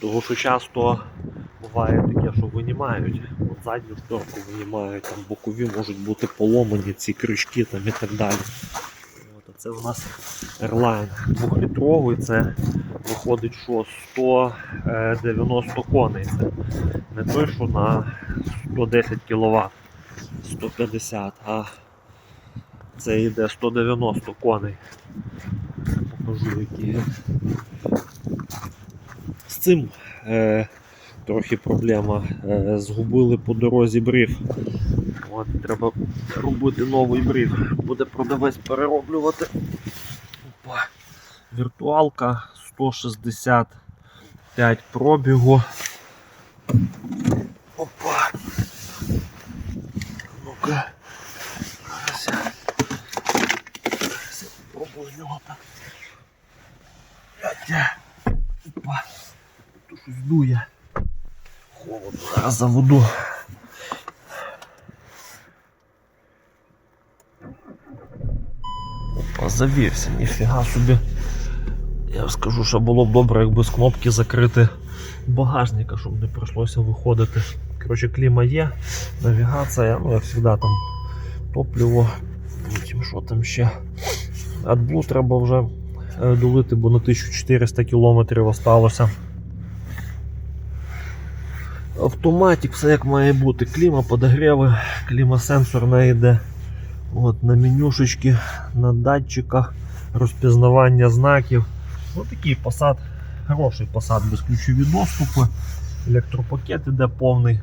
Тому що часто буває таке, що винімають, от задню шторку винімають, там бокові можуть бути поломані ці крючки там і так далі. От, а це у нас Airline 2-літровий, це виходить, що 190 коней. Це не той, що на 110 кВт, 150, а це йде 190 коней. Покажу, які цим е, трохи проблема. Е, згубили по дорозі бриф. От, треба робити новий бриф. Буде продавець перероблювати. Опа. Віртуалка 165 пробігу. Опа. Ну-ка. Зараз його так. Опа. Тут щось дує. Холодно. Зараз заведу. Завівся, ніфіга собі. Я скажу, що було б добре, якби з кнопки закрити багажника, щоб не прийшлося виходити. Коротше, кліма є, навігація, ну як завжди там топливо, потім що там ще. AdBlue треба вже е, долити, бо на 1400 км осталося. Автоматик, все як має бути. Кліма, подогріви, клімасенсорна йде. От, на менюшечки, на датчиках, розпізнавання знаків. Ось такий посад, хороший посад, без ключові доступи. Електропакет іде повний.